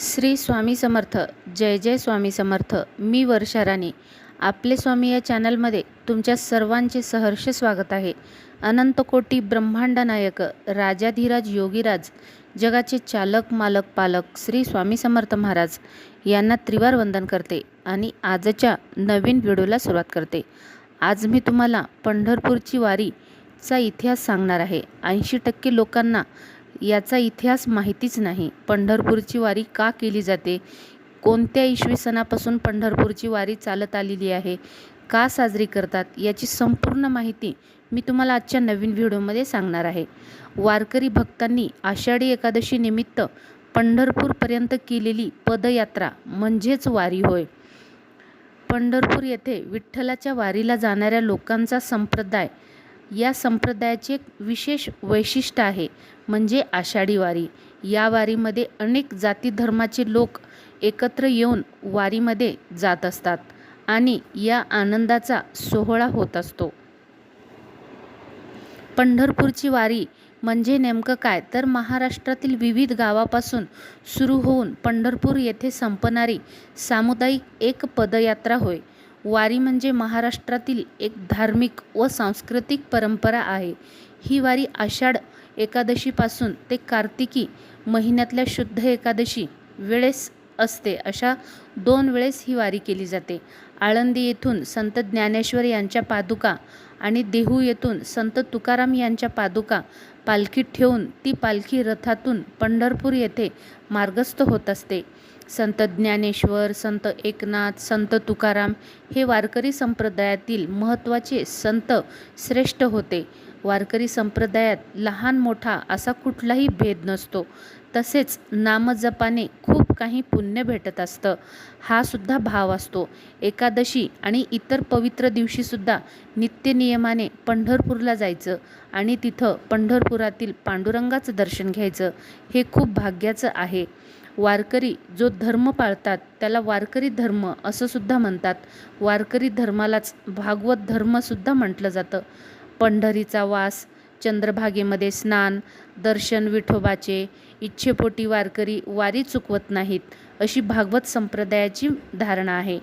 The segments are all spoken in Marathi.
श्री स्वामी समर्थ जय जय स्वामी समर्थ मी वर्षा राणी. आपले स्वामी या चॅनलमध्ये तुमच्या सर्वांचे सहर्ष स्वागत आहे. अनंतकोटी ब्रह्मांड नायक राजाधिराज योगीराज जगाचे चालक मालक पालक श्री स्वामी समर्थ महाराज यांना त्रिवार वंदन करते आणि आजच्या नवीन व्हिडिओला सुरुवात करते. आज मी तुम्हाला पंढरपूरची वारीचा इतिहास सांगणार आहे. ऐंशी टक्के लोकांना याचा इतिहास माहितीच नाही. पंढरपूरची वारी का केली जाते? कोणत्या इसवी सणापासून पंढरपूरची वारी चालत आलेली आहे? का साजरी करतात? याची संपूर्ण माहिती मी तुम्हाला आजच्या नवीन व्हिडिओमध्ये सांगणार आहे. वारकरी भक्तांनी आषाढी एकादशी निमित्त पंढरपूरपर्यंत केलेली पदयात्रा म्हणजेच वारी होय. पंढरपूर येथे विठ्ठलाच्या वारीला जाणाऱ्या लोकांचा संप्रदाय या संप्रदायाचे एक विशेष वैशिष्ट्य आहे म्हणजे आषाढी वारी. या वारीमध्ये अनेक जाती धर्माचे लोक एकत्र येऊन वारीमध्ये जात असतात आणि या आनंदाचा सोहळा होत असतो. पंढरपूरची वारी म्हणजे नेमकं काय? तर महाराष्ट्रातील विविध गावापासून सुरू होऊन पंढरपूर येथे संपणारी सामुदायिक एक पदयात्रा होय. वारी म्हणजे महाराष्ट्रातील एक धार्मिक व सांस्कृतिक परंपरा आहे. ही वारी आषाढ एकादशीपासून ते कार्तिकी महिन्यातल्या शुद्ध एकादशी वेळेस असते. अशा दोन वेळेस ही वारी केली जाते. आळंदी येथून संत ज्ञानेश्वर यांच्या पादुका आणि देहू येथून संत तुकाराम यांच्या पादुका पालखीत ठेवून ती पालखी रथातून पंढरपूर येथे मार्गस्थ होत असते. संत ज्ञानेश्वर संत एकनाथ संत तुकाराम हे वारकरी संप्रदायातील महत्त्वाचे संत श्रेष्ठ होते. वारकरी संप्रदायात लहान मोठा असा कुठलाही भेद नसतो. तसेच नामजपाने खूप काही पुण्य भेटत असतं. हा सुद्धा भाव असतो. एकादशी आणि इतर पवित्र दिवशीसुद्धा नित्यनियमाने पंढरपूरला जायचं आणि तिथं पंढरपुरातील पांडुरंगाचं दर्शन घ्यायचं हे खूप भाग्याचं आहे. वारकरी जो धर्म पाळतात त्याला वारकरी धर्म असं सुद्धा म्हणतात. वारकरी धर्मालाच भागवत धर्मसुद्धा म्हटलं जातं. पंढरीचा वास चंद्रभागेमध्ये स्नान दर्शन विठोबाचे इच्छेपोटी वारकरी वारी चुकवत नाहीत अशी भागवत संप्रदायाची धारणा आहे.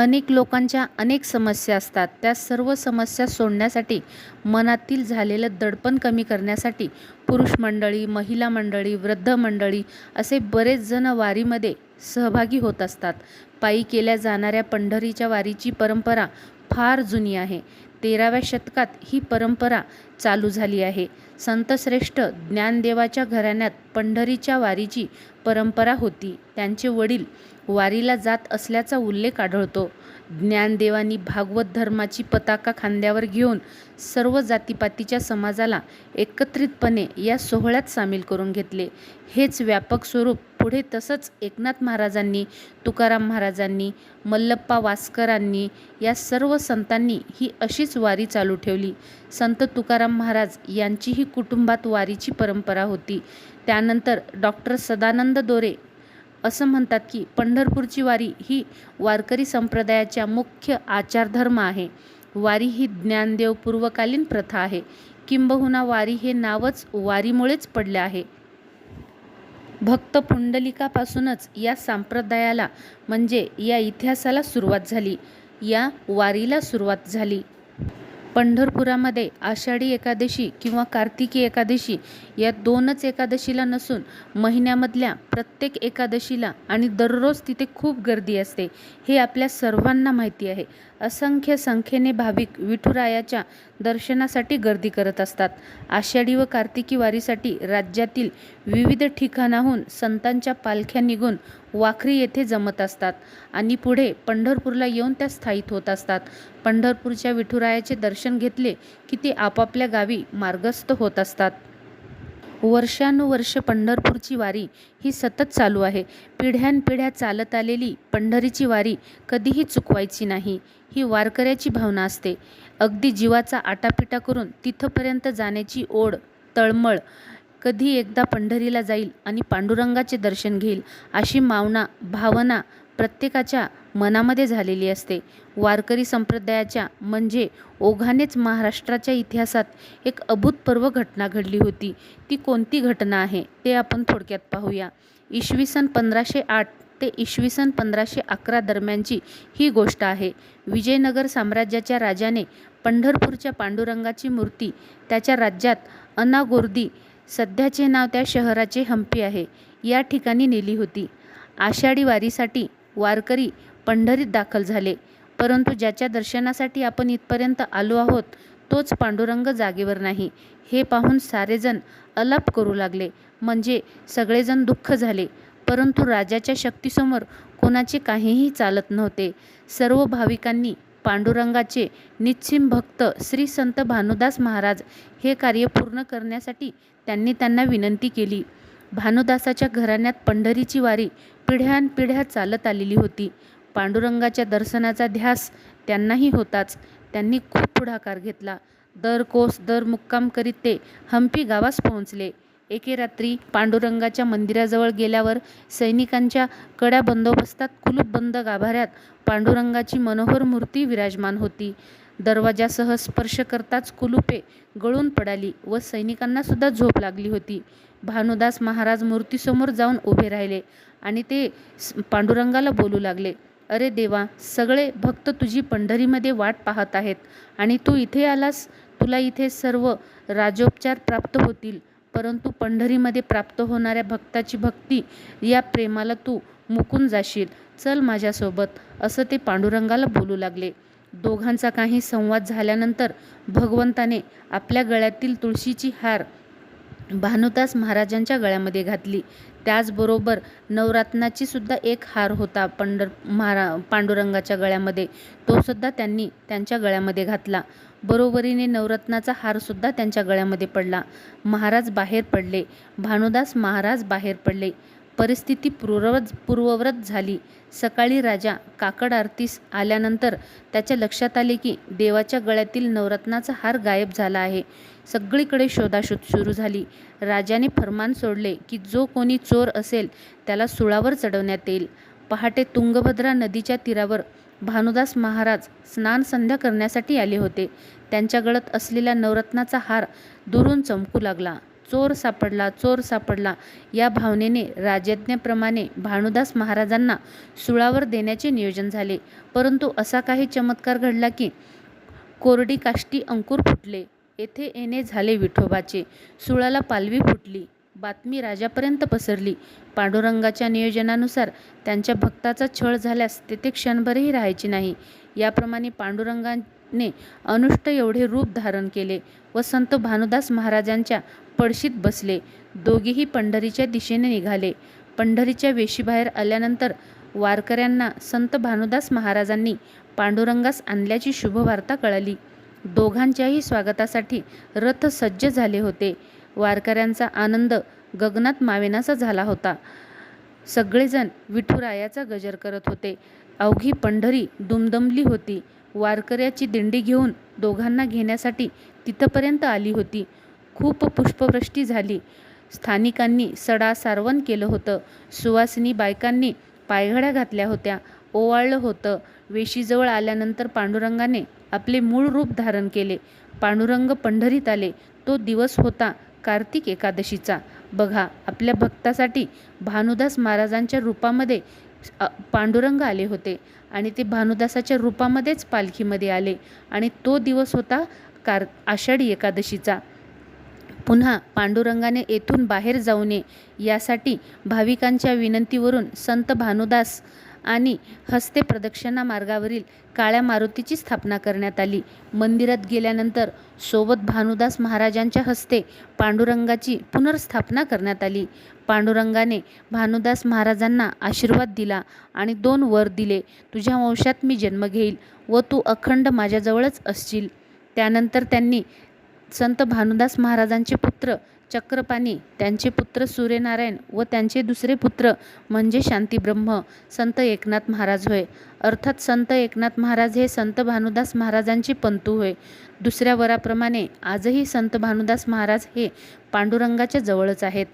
अनेक लोकांच्या अनेक समस्या असतात. त्या सर्व समस्या सोडण्यासाठी मनातील झालेलं दडपण कमी करण्यासाठी पुरुष मंडळी महिला मंडळी वृद्ध मंडळी असे बरेच जण वारीमध्ये सहभागी होत असतात. पायी केल्या जाणाऱ्या पंढरीच्या वारीची परंपरा फार जुनी आहे. तेराव्या शतकात ही परंपरा चालू झाली आहे. संतश्रेष्ठ ज्ञानदेवाच्या घराण्यात पंढरीच्या वारीची परंपरा होती. त्यांचे वडील वारीला जात असल्याचा उल्लेख आढळतो. ज्ञानदेवांनी भागवत धर्माची पताका खांद्यावर घेऊन सर्व जातीपातीच्या समाजाला एकत्रितपणे या सोहळ्यात सामील करून घेतले. हेच व्यापक स्वरूप पुढे तसंच एकनाथ महाराजांनी तुकाराम महाराजांनी मल्लप्पा वास्करांनी या सर्व संतांनी ही अशीच वारी चालू ठेवली. संत तुकाराम महाराज यांचीही कुटुंबात वारीची परंपरा होती. त्यानंतर डॉक्टर सदानंद दोरे असं म्हणतात की पंढरपूरची वारी ही वारकरी संप्रदायाच्या मुख्य आचारधर्म आहे. वारी ही ज्ञानदेव पूर्वकालीन प्रथा आहे. किंबहुना वारी हे नावच वारीमुळेच पडले आहे. भक्त पुंडलिकापासूनच या संप्रदायाला म्हणजे या इतिहासाला सुरुवात झाली. या वारीला सुरुवात झाली. पंढरपुरामध्ये आषाढी एकादशी किंवा कार्तिकी एकादशी या दोनच एकादशीला नसून महिन्यामधल्या प्रत्येक एकादशीला आणि दररोज तिथे खूप गर्दी असते हे आपल्या सर्वांना माहिती आहे. असंख्य संख्येने भाविक विठुरायाच्या दर्शनासाठी गर्दी करत असतात. आषाढी व कार्तिकी वारीसाठी राज्यातील विविध ठिकाणाहून संतांच्या पालख्या निघून वाखरी येथे जमत असतात आणि पुढे पंढरपूरला येऊन त्या स्थायित होत असतात. पंढरपूरच्या विठुरायाचे दर्शन घेतले की ते आपापल्या गावी मार्गस्थ होत असतात. वर्षानुवर्ष पंढरपूरची वारी ही सतत चालू आहे. पिढ्यानपिढ्या चालत आलेली पंढरीची वारी कधीही चुकवायची नाही ही वारकऱ्याची भावना असते. अगदी जीवाचा आटापिटा करून तिथंपर्यंत जाण्याची ओढ तळमळ कधी एकदा पंढरीला जाईल आणि पांडुरंगाचे दर्शन घेईल अशी मावना भावना प्रत्येकाच्या मनामध्ये झालेली असते. वारकरी संप्रदायाच्या म्हणजे ओघानेच महाराष्ट्राच्या इतिहासात एक अभूतपूर्व घटना घडली होती. ती कोणती घटना आहे ते आपण थोडक्यात पाहूया. इसवी सन पंधराशे आठ ते इसवी सन पंधराशे अकरा दरम्यानची ही गोष्ट आहे. विजयनगर साम्राज्याच्या राजाने पंढरपूरच्या पांडुरंगाची मूर्ती त्याच्या राज्यात अनागोर्दी सध्याचे नाव त्या शहराचे हम्पी आहे. या ठिकाणी नेली होती. आषाढी वारीसाठी वारकरी पंढरीत दाखल झाले. परंतु ज्याच्या दर्शनासाठी आपण इथपर्यंत आलो आहोत तोच पांडुरंग जागेवर नाही. हे पाहून सारेजण अलाप करू लागले. म्हणजे सगळेजण दुःख झाले. परंतु राजाच्या शक्तीसमोर कोणाचे काहीही चालत नव्हते. सर्व भाविकांनी पांडुरंगाचे निश्चिम भक्त श्री संत भानुदास महाराज हे कार्य पूर्ण करण्यासाठी त्यांनी त्यांना विनंती केली. भानुदासाच्या घराण्यात पंढरीची वारी पिढ्यानपिढ्या चालत आलेली होती. पांडुरंगाच्या दर्शनाचा ध्यास त्यांनाही होताच. त्यांनी खूप पुढाकार घेतला. दर कोस दर मुक्काम करीत ते हम्पी गावास पोहोचले. एके रात्री पांडुरंगाच्या मंदिराजवळ गेल्यावर सैनिकांच्या कड्या बंदोबस्तात कुलूपबंद गाभाऱ्यात पांडुरंगाची मनोहर मूर्ती विराजमान होती. दरवाजासह स्पर्श करताच कुलुपे गळून पडाली व सैनिकांना सुद्धा झोप लागली होती. भानुदास महाराज मूर्तीसमोर जाऊन उभे राहिले आणि ते पांडुरंगाला बोलू लागले अरे देवा सगळे भक्त तुझी पंढरीमध्ये वाट पाहत आहेत आणि तू इथे आलास तुला इथे सर्व राजोपचार प्राप्त होतील. परंतु पंढरीमध्ये प्राप्त होणाऱ्या भक्ताची भक्ती या प्रेमाला तू मुकून जाशील. चल माझ्यासोबत असं ते पांडुरंगाला बोलू लागले. दोघांचा काही संवाद झाल्यानंतर भगवंताने आपल्या गळ्यातील तुळशीची हार भानुदास महाराजांच्या गळ्यामध्ये घातली. त्याचबरोबर नवरत्नाची सुद्धा एक हार होता पंढर महारा पांडुरंगाच्या गळ्यामध्ये. तो सुद्धा त्यांनी त्यांच्या गळ्यामध्ये घातला. बरोबरीने नवरत्नाचा हारसुद्धा त्यांच्या गळ्यामध्ये पडला. महाराज बाहेर पडले. भानुदास महाराज बाहेर पडले. परिस्थिती पूर्ववत पूर्ववत झाली. सकाळी राजा काकड आरतीस आल्यानंतर त्याच्या लक्षात आले की देवाच्या गळ्यातील नवरत्नाचा हार गायब झाला आहे. सगळीकडे शोधाशोध सुरू झाली. राजाने फरमान सोडले की जो कोणी चोर असेल त्याला सुळावर चढवण्यात येईल. पहाटे तुंगभद्रा नदीच्या तीरावर भानुदास महाराज स्नान संध्या करण्यासाठी आले होते. त्यांच्या गळत असलेला नवरत्नाचा हार दुरून चमकू लागला. चोर सापडला चोर सापडला. या भावनेने राजज्ञेप्रमाणे भानुदास महाराजांना सुळावर देण्याचे नियोजन झाले. परंतु असा काही चमत्कार घडला की कोरडी काष्टी अंकुर फुटले. येथे येणे झाले विठोबाचे. सुळाला पालवी फुटली. बातमी राजापर्यंत पसरली. पांडुरंगाच्या नियोजनानुसार त्यांच्या भक्ताचा छळ झाल्यास तेथे क्षणभरही राहायचे नाही. याप्रमाणे पांडुरंगाने अनुष्ट एवढे रूप धारण केले व संत भानुदास महाराजांच्या पडशीत बसले. दोघेही पंढरीच्या दिशेने निघाले. पंढरीच्या वेशीबाहेर आल्यानंतर वारकऱ्यांना संत भानुदास महाराजांनी पांडुरंगास आणल्याची शुभवार्ता कळाली. दोघांच्याही स्वागतासाठी रथ सज्ज झाले होते. वारकऱ्यांचा आनंद गगनात मावेनासा झाला होता. सगळेजण विठुरायाचा गजर करत होते. अवघी पंढरी दुमदमली होती. वारकऱ्याची दिंडी घेऊन दोघांना घेण्यासाठी तिथपर्यंत आली होती. खूप पुष्पवृष्टी झाली. स्थानिकांनी सडा सारवण केलं होतं. सुवासिनी बायकांनी पायघड्या घातल्या होत्या. ओवाळलं होतं. वेशीजवळ आल्यानंतर पांडुरंगाने आपले मूळ रूप धारण केले. पांडुरंग पंढरीत आले. तो दिवस होता कार्तिक एकादशीचा. बघा आपल्या भक्तासाठी भानुदास महाराजांच्या रूपामध्ये पांडुरंग आले होते आणि ते भानुदासाच्या रूपामध्येच पालखीमध्ये आले आणि तो दिवस होता कार आषाढी एकादशीचा. पुन्हा पांडुरंगाने येथून बाहेर जाऊ नये यासाठी भाविकांच्या विनंतीवरून संत भानुदास आणि हस्ते प्रदक्षिणा मार्गावरील काळ्या मारुतीची स्थापना करण्यात आली. मंदिरात गेल्यानंतर सोबत भानुदास महाराजांच्या हस्ते पांडुरंगाची पुनर्स्थापना करण्यात आली. पांडुरंगाने भानुदास महाराजांना आशीर्वाद दिला आणि दोन वर दिले तुझ्या वंशात मी जन्म घेईल व तू अखंड माझ्याजवळच असशील. त्यानंतर त्यांनी संत भानुदास महाराजांचे पुत्र चक्रपाणी त्यांचे पुत्र सूर्यनारायण व त्यांचे दुसरे पुत्र म्हणजे शांतीब्रह्म संत एकनाथ महाराज होय. अर्थात संत एकनाथ महाराज हे संत भानुदास महाराजांचे पंतू होय. दुसऱ्या वराप्रमाणे आजही संत भानुदास महाराज हे पांडुरंगाच्या जवळच आहेत.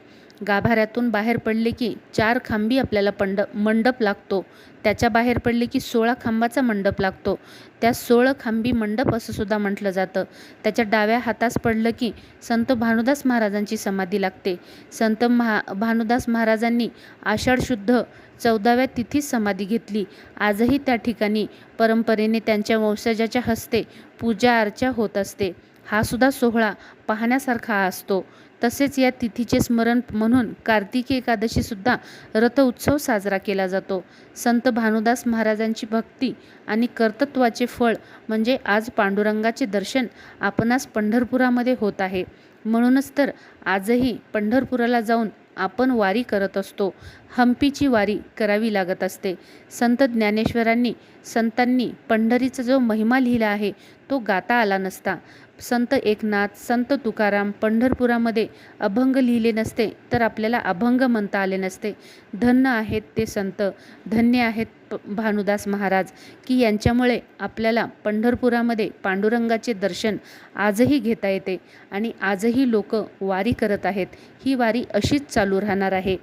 गाभाऱ्यातून बाहेर पडले की चार खांबी आपल्याला पंड मंडप लागतो. त्याच्या बाहेर पडले की सोळा खांबाचा मंडप लागतो. त्या सोळं खांबी मंडप असं सुद्धा म्हटलं जातं. त्याच्या डाव्या हातास पडलं की संत भानुदास महाराजांची समाधी लागते. संत महा भानुदास महाराजांनी आषाढ शुद्ध चौदाव्या तिथीच समाधी घेतली. आजही त्या ठिकाणी परंपरेने त्यांच्या वंशजाच्या हस्ते पूजा अर्चा होत असते. हा सुद्धा सोहळा पाहण्यासारखा असतो. तसेच या तिथीचे स्मरण म्हणून कार्तिकी एकादशीसुद्धा रथ उत्सव साजरा केला जातो. संत भानुदास महाराजांची भक्ती आणि कर्तृत्वाचे फळ म्हणजे आज पांडुरंगाचे दर्शन आपणास पंढरपुरामध्ये होत आहे. म्हणूनच तर आजही पंढरपुराला जाऊन आपण वारी करत असतो. हम्पीची वारी करावी लागत असते. संत ज्ञानेश्वरांनी संतांनी पंढरीचा जो महिमा लिहिला आहे तो गाता आला नसता. संत एकनाथ संत तुकाराम पंढरपुरामध्ये अभंग लिहिले नसते तर आपल्याला अभंग म्हणता आले नसते. धन्य आहेत ते संत धन्य आहेत प भानुदास महाराज की यांच्यामुळे आपल्याला पंढरपुरामध्ये पांडुरंगाचे दर्शन आजही घेता येते आणि आजही लोक वारी करत आहेत. ही वारी अशीच चालू राहणार आहे.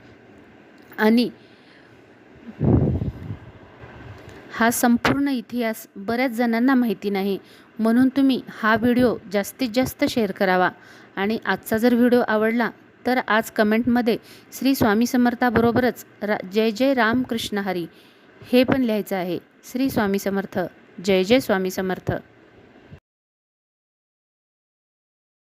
आणि हा संपूर्ण इतिहास बऱ्याच जणांना माहिती नाही. म्हणून तुम्ही हा व्हिडिओ जास्तीत जास्त शेअर करावा. आणि आजचा जर व्हिडिओ आवडला तर आज कमेंटमध्ये श्री स्वामी समर्थाबरोबरच रा जय जय रामकृष्ण हरी हे पण लिहायचं आहे. श्री स्वामी समर्थ जय जय स्वामी समर्थ.